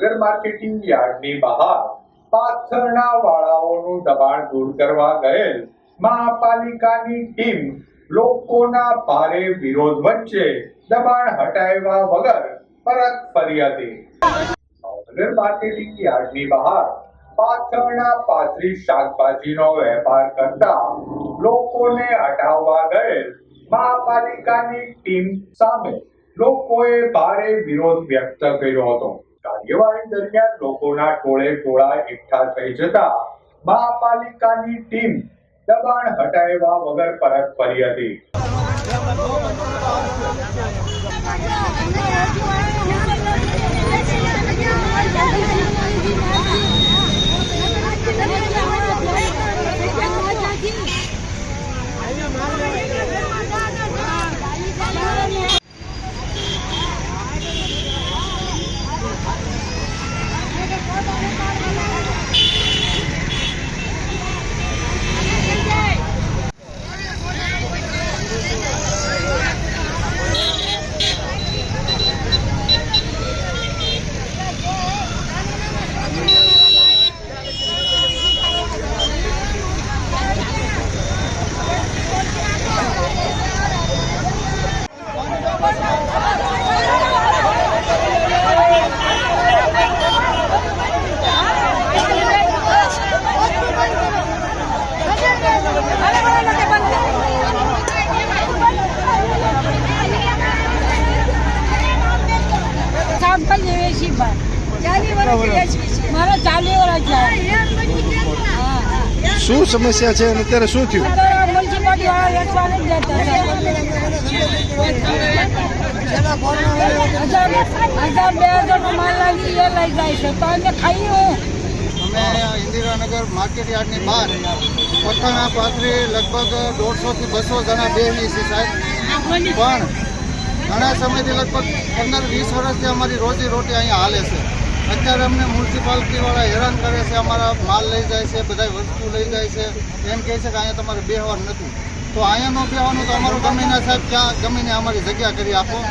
Bhavnagar marketing યાર્ડની બહાર પાથરણા વાળાઓનું દબાણ દૂર કરવા ગયેલ મહાપાલિકાની ટીમ લોકોના ભારે વિરોધ વચ્ચે દબાણ હટાવ્યા વગર પરત ફરી હતી. નગર માર્કેટિંગ યાર્ડની બહાર પાથરણા પાથરી શાકભાજીનો વેપાર કરતા લોકોને હટાવવા ગયેલ મહાપાલિકાની ટીમ સામે લોકોએ ભારે વિરોધ વ્યક્ત કર્યો હતો. કાર્યવાહી દરમિયાન લોકોના ટોળે ટોળા એકઠા થઈ જતા મહાપાલિકાની ટીમ દબાણ હટાવ્યા વગર પરત ફરી હતી. મારે ચાલી વર્ષ શું સમસ્યા છે અને અત્યારે શું થયું? હજાર બે હજારનો માલ લાગી એ લઈ જાય છે. તો અમે ખાઈએ. અમે ઇન્દિરાનગર માર્કેટ યાર્ડની બહાર પોતાના પાથરી લગભગ દોઢસોથી બસો જણા બેસી છે સાહેબ. પણ ઘણા સમયથી લગભગ પંદર વીસ વર્ષથી અમારી રોજી રોટી અહીંયા હાલે છે. અત્યારે અમને મ્યુનિસિપાલિટીવાળા હેરાન કરે છે, અમારા માલ લઈ જાય છે બધા વસ્તુ લઈ જાય છે. એમ કહે છે કે અહીંયા તમારે બેહવાનું નથી. તો અહીંયા ન બેહવાનું તો અમારું ગમીના સાહેબ ક્યાં ગમીને અમારી જગ્યા કરી આપો?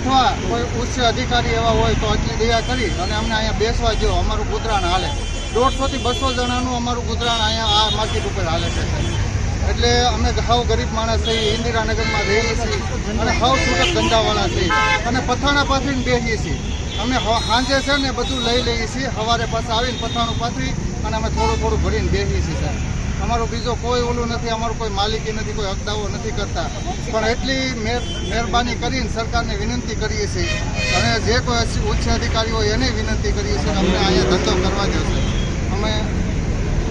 અથવા કોઈ ઉચ્ચ અધિકારી એવા હોય તો એટલી દયા કરી અને અમને અહીંયા બેસવા જો અમારું ગુજરાન હાલે. દોઢસોથી બસો જણાનું અમારું ગુજરાન અહીંયા આ માર્કેટ ઉપર હાલે છે. સાહેબ. એટલે અમે હાવ ગરીબ માણસ છીએ, ઇન્દિરાનગરમાં રહીએ છીએ અને હાવ છૂટક ધંધાવાળા છીએ. અને પથાણા પાથરીને બેસીએ છીએ. અમે સાંજે છે ને બધું લઈ લઈએ છીએ સવારે પાછા આવીને પથાણું પાથરી અને અમે થોડું થોડું ભરીને બેસીએ છીએ સાહેબ. અમારો બીજો કોઈ ઓલું નથી, અમારું કોઈ માલિકી નથી, કોઈ હકદાવો નથી કરતા. પણ એટલી મહેર મહેરબાની કરીને સરકારને વિનંતી કરીએ છીએ. અને જે કોઈ ઉચ્ચ અધિકારી હોય એને વિનંતી કરીએ છીએ અમને અહીંયા ધંધો કરવા દો છે